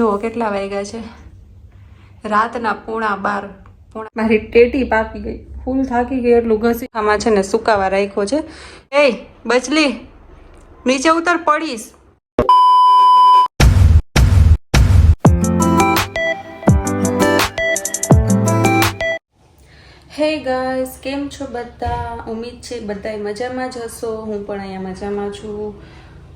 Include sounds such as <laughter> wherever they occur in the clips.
જુઓ કેટલા વાગ્યા છે. રાતના પોણા બાર પોણા મારી ટેટી પાકી ગઈ. ફૂલ થાકી ગઈ એટલું ઘસી. આમાં છે ને સુકાવા રાખ્યો છે. એ બચલી નીચે ઉતર પડીશ. હે ગાઈસ કેમ છો બધા? ઉમીદ છે બધાય મજામાં જ હશો. હું પણ અહીંયા મજામાં છું.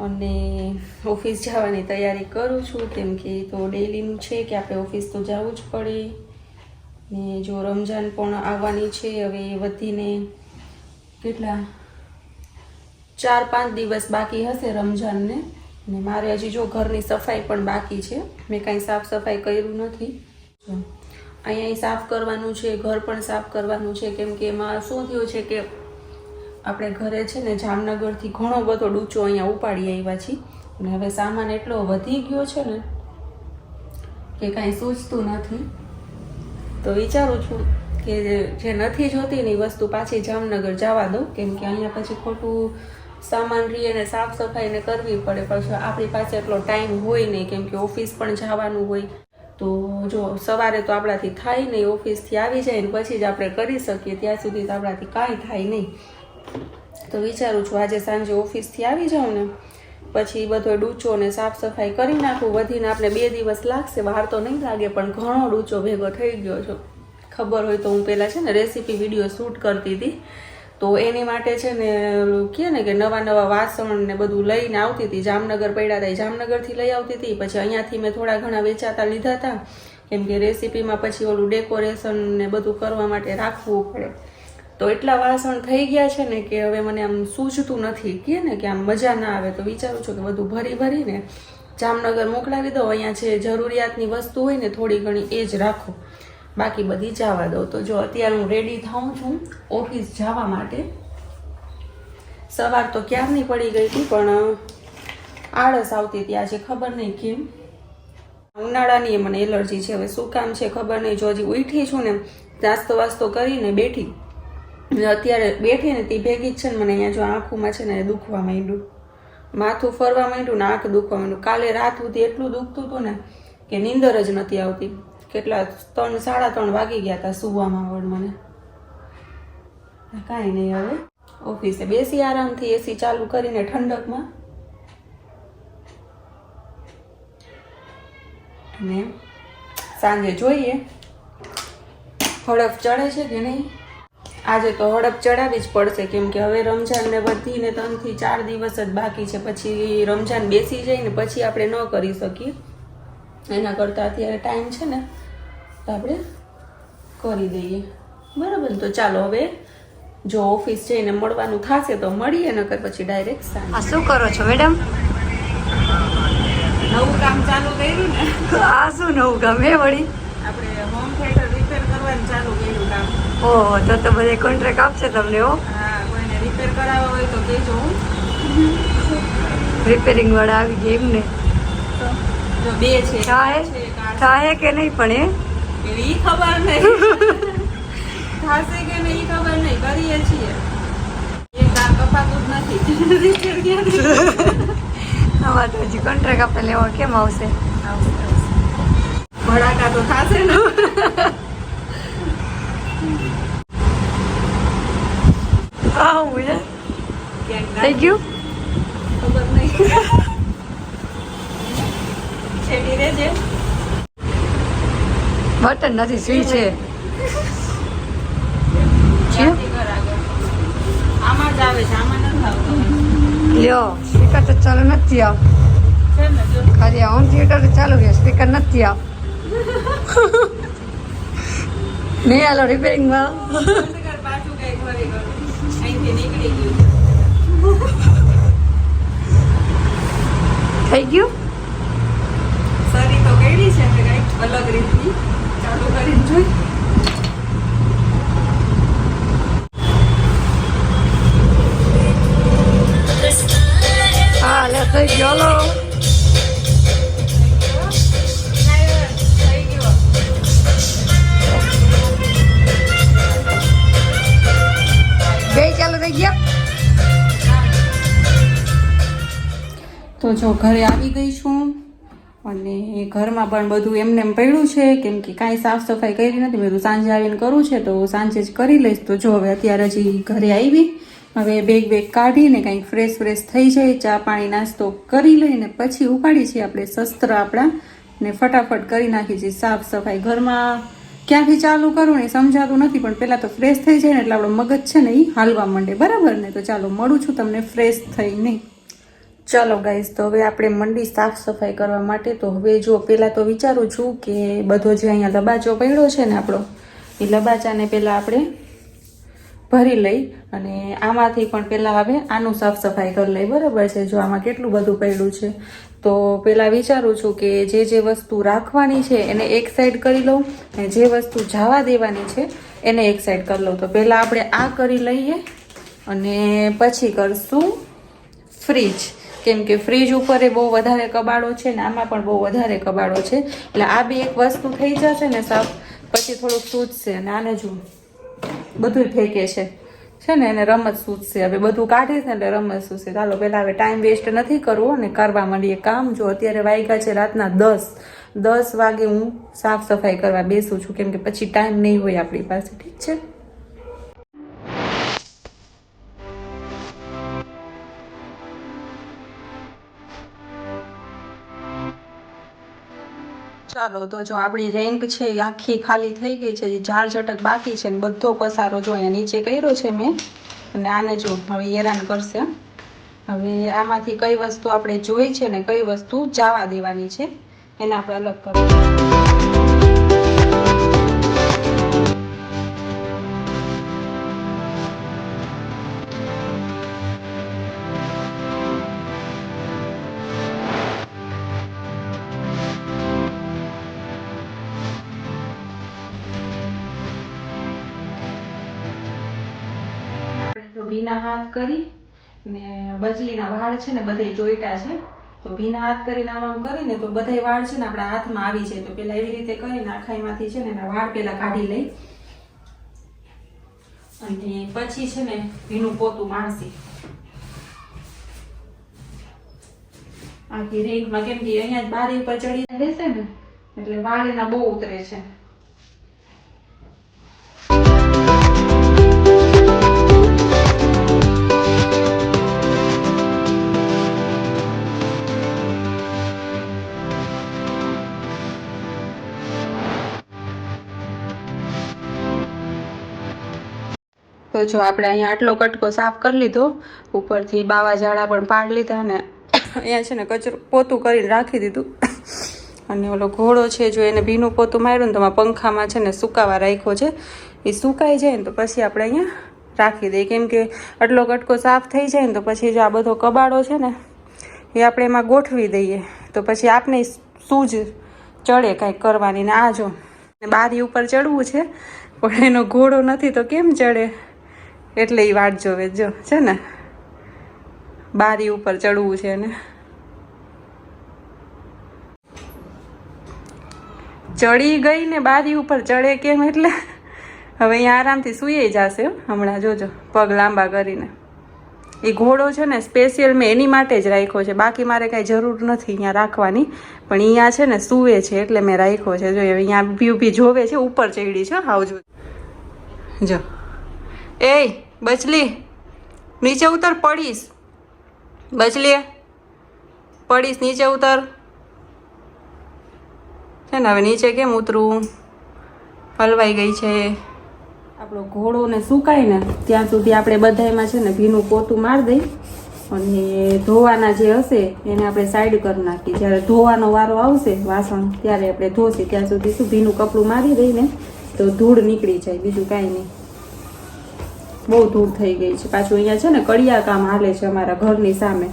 અને ઓફિસ જવાની તૈયારી કરું છું, કેમ કે તો ડેલીનું છે કે આપણે ઓફિસ તો જવું જ પડે. ને જો રમજાન પણ આવવાની છે, હવે વધીને કેટલા? ચાર પાંચ દિવસ બાકી હશે રમજાનને ને મારે હજી જો ઘરની સફાઈ પણ બાકી છે, મેં કાંઈ સાફ સફાઈ કર્યું નથી. અહીંયા સાફ કરવાનું છે, ઘર પણ સાફ કરવાનું છે, કેમ કે એમાં શું થયું છે કે આપણે ઘરે છે ને જામનગરથી ઘણો બધો ડૂચો અહીંયા ઉપાડી આવ્યા છીએ. અને હવે સામાન એટલો વધી ગયો છે ને કે કાંઈ સૂચતું નથી. તો વિચારું છું કે જે- નથી જોતી ને એ વસ્તુ પાછી જામનગર જવા દઉં. કેમ કે અહીંયા પછી ખોટું સામાન રહીએ ને સાફ સફાઈ ને કરવી પડે. પછી આપણી પાસે એટલો ટાઈમ હોય નહીં, કેમ કે ઓફિસ પણ જવાનું હોય. તો જો સવારે તો આપણાથી થાય નહીં, ઓફિસથી આવી જાય ને પછી જ આપણે કરી શકીએ. ત્યાં સુધી તો આપણાથી કાંઈ થાય નહીં. તો વિચારું છું આજે સાંજે ઓફિસથી આવી જાઉં ને, પછી બધો ડૂચો ને સાફ સફાઈ કરી નાખું, વધીને આપણે બે દિવસ લાગશે વાર તો નહીં લાગે, પણ ઘણો ડૂચો ભેગો થઈ ગયો છે. ખબર હોય તો હું પહેલાં છે ને રેસીપી વીડિયો શૂટ કરતી હતી. તો એની માટે છે ને કહે ને કે નવા નવા વાસણ ને બધું લઈને આવતી હતી. જામનગર પડ્યા હતા એ જામનગરથી લઈ આવતી હતી. પછી અહીંયાથી મેં થોડા ઘણા વેચાતા લીધા હતા કેમ કે રેસીપીમાં પછી ઓલું ડેકોરેશન ને બધું કરવા માટે રાખવું પડે. તો એટલા વાસણ થઈ ગયા છે ને કે હવે મને આમ સૂઝતું નથી. કે ને કે આમ મજા ના આવે, તો વિચારું છું કે બધું ભરી ભરીને જામનગર મોકલાવી દો અહીંયા છે જરૂરિયાતની વસ્તુ હોય ને થોડી ઘણી એ જ રાખો. બાકી બધી જવા દો તો જો અત્યારે હું રેડી થાઉં છું ઓફિસ જવા માટે. સવાર તો ક્યારની પડી ગઈ હતી, પણ આળસ આવતી હતી આજે, ખબર નહીં કેમ. ઉનાળાની મને એલર્જી છે. હવે શું કામ છે ખબર નહીં. જો હજી ઉઠી છું ને નાસ્તો વાસ્તો કરીને બેઠી. અત્યારે બેઠી ને તે ભેગી જ છે ને મને અહીંયા જો આંખોમાં છે ને દુખવા માંડ્યું. માથું ફરવા માંડ્યું ને આંખ દુખવા માંડ્યું. કાલે રાત સુધી એટલું દુખતું હતું ને કે નીંદર જ નથી આવતી. કેટલા ત્રણ, સાડા ત્રણ વાગી ગયા હતા સુવામાં વડ મને. કાંઈ નહીં હવે. ઓફિસે બેસી આરામથી એસી ચાલુ કરીને ઠંડકમાં. ને સાંજે જોઈએ. હળફ ચડે છે કે નહીં? આજે તો હડપ ચડાવી જ પડશે કેમ કે હવે રમજાનને વધીને ત્રણથી ચાર દિવસ જ બાકી છે પછી રમજાન બેસી જાય ને પછી આપણે ન કરી શકીએ. એના કરતાં અત્યારે ટાઈમ છે ને તો આપણે કરી દઈએ. બરાબર તો ચાલો હવે જો ઓફિસ જઈને મળવાનું થશે તો મળીએ નકર પછી ડાયરેક્ટ આ શું કરો છો મેડમ? નવું કામ ચાલુ કર્યું ને? આ શું નવું ગમે વળી? આપણે હોમ થિયેટર રિપેર કરવાનું ચાલુ કર્યું કામ. ઓહો તો તો બધે કોન્ટ્રાક્ટ આપશે તમને હો. કોઈને રિપેર કરાવવા હોય તો કહેજો હું. રિપેરિંગ વાળા આવી ગયા એમને. જો બે છે. થાય થાય કે નહીં પણ એ. ખબર નહીં. થાશે કે નહીં ખબર નહીં. કરીએ છીએ. એક આ કપાતું જ નથી. આમાં તો હજી કોન્ટ્રાક્ટ આપણે લેવા કેમ આવશે, આવશે. ભડાકા તો થાશે ને. આવું છે ક્યાંક થઈ ગયું બટન નથી, સુઈ છે. છે લ્યો સ્પીકર તો ચાલુ નથી આવ. છે ખાલી હોમ થિયેટર ચાલુ છે સ્પીકર નથી આવ. <laughs> નહીં હાલો રિપેરિંગમાં થઈ ગયું? સરી તો કઈ છે ને કંઈક અલગ રીતની. ચાલુ કરીને જોઈ. હા લે થઈ ગયો જો ઘરે આવી ગઈ છું અને ઘરમાં પણ બધું એમને એમ પડ્યું છે કેમ કે કાંઈ સાફ સફાઈ કરી નથી. મેં સાંજે આવીને કરું છે તો સાંજે જ કરી લઈશ. તો જો હવે અત્યારે હજી ઘરે આવી. હવે બેગ બેગ કાઢીને કંઈક ફ્રેશ ફ્રેશ થઈ જાય, ચા પાણી, નાસ્તો કરી લઈને પછી ઉપાડી છીએ આપણે શસ્ત્ર આપણા. ને ફટાફટ કરી નાખી છીએ સાફ સફાઈ. ઘરમાં ક્યાંથી ચાલુ કરું ને સમજાતું નથી, પણ પહેલાં તો ફ્રેશ થઈ જાય ને એટલે આપણો મગજ છે ને એ હાલવા માંડે. બરાબર ને? તો ચાલો, મળું છું તમને ફ્રેશ થઈને. ચાલો ગાઈઝ તો હવે આપણે મંડી સાફ સફાઈ કરવા માટે તો હવે જો પહેલાં તો વિચારું છું કે બધો જે અહીંયા લબાચો પડ્યો છે ને આપણો, એ લબાચાને પહેલાં આપણે ભરી લઈ અને આમાંથી પણ પહેલાં હવે આનું સાફ સફાઈ કરી લઈ, બરાબર છે? જો આમાં કેટલું બધું પડ્યું છે? તો પહેલાં વિચારું છું કે જે જે વસ્તુ રાખવાની છે એને એક સાઈડ કરી લઉં અને જે વસ્તુ જવા દેવાની છે એને એક સાઈડ કરી લઉં. તો પહેલાં આપણે આ કરી લઈએ અને પછી કરશું ફ્રીજ કેમ કે ફ્રીજ ઉપર એ બહુ વધારે કબાડો છે ને આમાં પણ બહુ વધારે કબાડો છે. એટલે આ બી એક વસ્તુ થઈ જશે ને સાફ, પછી થોડુંક સૂચશે અને આને જો બધું ફેંકે છે. છે ને એને રમત સૂચશે હવે બધું કાઢીશ ને એટલે રમત સૂચશે ચાલો, પહેલાં હવે ટાઈમ વેસ્ટ નથી કરવો અને કરવા માંડીએ કામ. જો અત્યારે વાગ્યા છે રાતના દસ દસ વાગે હું સાફ સફાઈ કરવા બેસું છું. કેમ કે પછી ટાઈમ નહીં હોય આપણી પાસે. ઠીક છે? ચાલો તો જો આપણી રેન્ક છે એ આખી ખાલી થઈ ગઈ છે ઝાડ ઝટક બાકી છે ને બધો પસારો જો અહીંયા નીચે કર્યો છે મેં, અને આને જો હવે હેરાન કરશે. હવે આમાંથી કઈ વસ્તુ આપણે જોઈ છે ને કઈ વસ્તુ જવા દેવાની છે, એને આપણે અલગ કરવું ભીના હાથ કરી ને બજલીના વાળ છે ને બધે ચોઈટા છે. તો ભીના હાથ કરીને આમ આમ કરીને તો બધાય વાળ છે ને આપણા હાથમાં આવી જાય. તો પેલા એવી રીતે કરીને આખાઈમાંથી છે ને એના વાળ પેલા કાઢી લઈ અને પછી છે ને ભીનું પોતું માણસી. આખી રેન્કમાં કેમ કે અહીંયા જ બારી ઉપર ચડીને રહેશે ને એટલે વાળ એના બહુ ઉતરે છે. તો જો આપણે અહીંયા આટલો કટકો સાફ કરી લીધો, ઉપરથી બાવા ઝાડા પણ પાડ લીધા અને અહીંયા છે ને કચરો પોતું કરીને રાખી દીધું. અને ઓલો ઘોડો છે જો એને ભીનું પોતું માર્યું ને તો પંખામાં છે ને સુકાવા રાખ્યો છે. એ સુકાઈ જાય ને તો પછી આપણે અહીંયા રાખી દઈએ. કેમ કે આટલો કટકો સાફ થઈ જાય ને તો પછી જો આ બધો કબાડો છે ને, એ આપણે એમાં ગોઠવી દઈએ. તો પછી આપને સૂજ ચડે કાંઈક કરવાની ને આ જો. બારી ઉપર ચડવું છે, પણ એનો ઘોડો નથી તો કેમ ચડે? એટલે એ વાટ જોવે. જો, છે ને? બારી ઉપર ચડવું છે ને. ચડી ગઈ ને બારી ઉપર ચડે કેમ એટલે? હવે અહીંયા આરામથી સૂઈ જશે હમણાં જોજો, પગ લાંબા કરીને. એ ઘોડો છે ને સ્પેશિયલ મેં એની માટે જ રાખ્યો છે. બાકી મારે કાંઈ જરૂર નથી અહીંયા રાખવાની. પણ અહીંયા છે ને સૂવે છે એટલે મેં રાખ્યો છે. જો અહીંયા ઊભી ઊભી જોવે છે, ઉપર ચડી છે હાવ જો જો. એ બચલી, નીચે ઉતર, પડીશ. બચલીએ, પડીશ, નીચે ઉતર. છે ને, હવે નીચે કેમ ઉતરું? હલવાઈ ગઈ છે. આપણો ઘોડો ને સુકાય ને, ત્યાં સુધી આપણે બધાયમાં છે ને, ભીનું પોતું મારી દઈ. અને ધોવાના જે હશે, એને આપણે સાઈડ કરી નાખી જ્યારે ધોવાનો વારો આવશે, વાસણ ત્યારે આપણે ધોશે. ત્યાં સુધી શું, ભીનું કપડું મારી દઈને તો ધૂળ નીકળી જાય, બીજું કાંઈ નહીં. બહુ ધૂળ થઈ ગઈ છે. પાછું અહીંયા છે ને કડિયા કામ હાલે છે અમારા ઘરની સામે.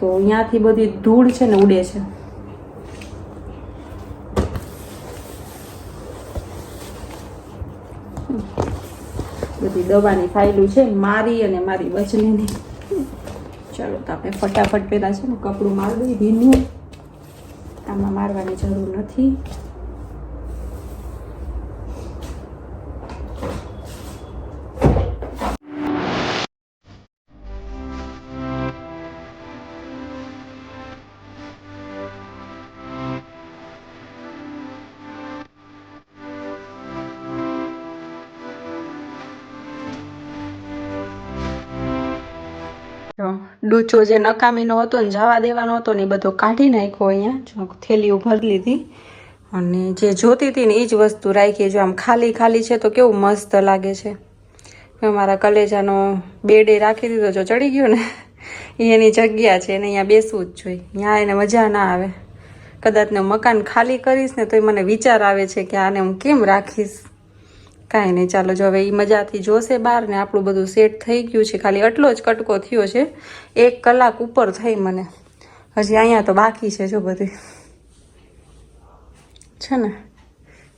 તો અહીંયાથી બધી ધૂળ છે ને ઉડે છે. બધી દવાની ફાઇલું છે મારી અને મારી બચલીની ચાલો તો આપણે ફટાફટ પહેલાં છે ને કપડું મારી દઈએ. ભીનું. આમાં મારવાની જરૂર નથી. ડૂચો જે નકામીનો હતો ને જવા દેવાનો હતો ને એ બધો કાઢી નાખ્યો અહીંયા. થેલીઓ ભરી લીધી. અને જે જોતી હતી ને એ જ વસ્તુ રાખી. જો આમ ખાલી ખાલી છે તો કેવું મસ્ત લાગે છે. મેં મારા કલેજાનો બેડે રાખી દીધો. જો ચડી ગયો ને એની જગ્યા છે એને અહીંયા બેસવું જ જોઈએ. ત્યાં એને મજા ના આવે. કદાચ ને મકાન ખાલી કરીશ ને તો એ મને વિચાર આવે છે કે આને હું કેમ રાખીશ? કાંઈ નહીં, ચાલો જો હવે એ મજાથી જોશે બહાર ને આપણું બધું સેટ થઈ ગયું છે. ખાલી આટલો જ કટકો થયો છે. એક કલાક ઉપર થઈ મને. હજી અહીંયા તો બાકી છે જો બધી. છે ને?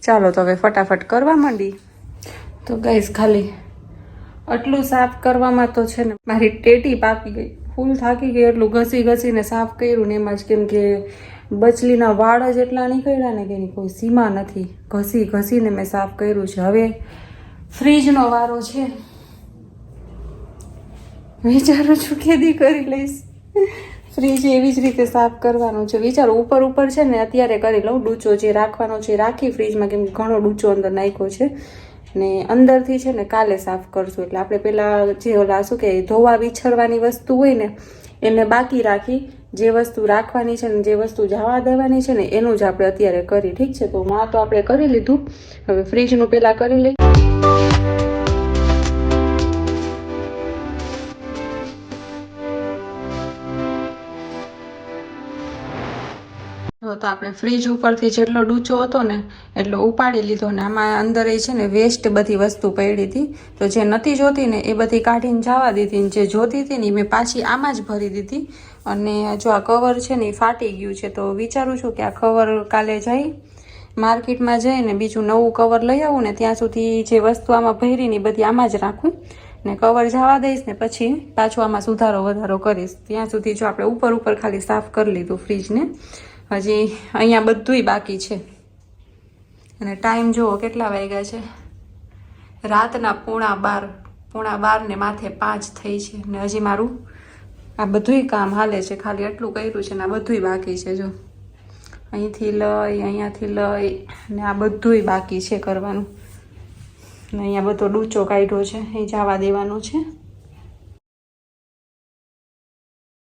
ચાલો તો હવે ફટાફટ કરવા માંડી. તો ગઈશ ખાલી આટલું સાફ કરવામાં તો છે ને મારી ટેટી પાકી ગઈ. ફૂલ થાકી ગઈ, એટલું ઘસી ઘસીને સાફ કર્યું ને એમાં જ કેમ કે બચલીના વાળ જ એટલા નીકળ્યા ને કે એની કોઈ સીમા નથી. ઘસી ઘસીને મેં સાફ કર્યું છે. હવે ફ્રીજનો વારો છે. વિચારું છું ખેદી કરી લઈશ. ફ્રીજ એવી જ રીતે સાફ કરવાનું છે. વિચારો, ઉપર ઉપર છે ને અત્યારે કરી લઉં ડૂચો જે રાખવાનો છે, રાખી ફ્રીજમાં કેમ ઘણો ડૂચો અંદર નાખ્યો છે. ને અંદરથી છે ને કાલે સાફ કરશું. એટલે આપણે પહેલાં જે ઓલા શું કે ધોવા વિછરવાની વસ્તુ હોય ને, એને બાકી રાખી જે વસ્તુ રાખવાની છે ને, જે વસ્તુ જવા દેવાની છે ને, એનું જ આપણે અત્યારે કરી. ઠીક છે? તો માં તો આપણે કરી લીધું. હવે ફ્રીજનું પેલા કરી લઈ તો તો આપણે ફ્રીજ ઉપરથી જેટલો ડૂચો હતો ને એટલો ઉપાડી લીધો ને આમાં અંદર એ છે ને વેસ્ટ બધી વસ્તુ પડી હતી. તો જે નથી જોતી ને એ બધી કાઢીને જવા દીધી ને જે જોતી હતી ને મેં પાછી આમાં જ ભરી દીધી. અને જો આ કવર છે ને એ ફાટી ગયું છે, તો વિચારું છું કે આ કવર કાલે જઈ, માર્કેટમાં જઈને બીજું નવું કવર લઈ આવું ને ત્યાં સુધી જે વસ્તુ આમાં ભરી ને બધી આમાં જ રાખું ને કવર જવા દઈશ ને પછી પાછું આમાં સુધારો વધારો કરીશ. ત્યાં સુધી જો આપણે ઉપર ઉપર ખાલી સાફ કરી લીધું ફ્રીજને હજી અહીંયા બધુંય બાકી છે. અને ટાઈમ જુઓ કેટલા વાગ્યા છે. રાતના પોણા બાર પોણા બાર ને માથે પાંચ થઈ છે. ને હજી મારું આ બધુંય કામ હાલે છે. ખાલી એટલું કર્યું છે ને આ બધુંય બાકી છે જો. અહીંથી લઈ, અહીંયાથી લઈ ને આ બધુંય બાકી છે કરવાનું. ને અહીંયા બધો ડૂચો કાઢ્યો છે. એ જવા દેવાનો છે.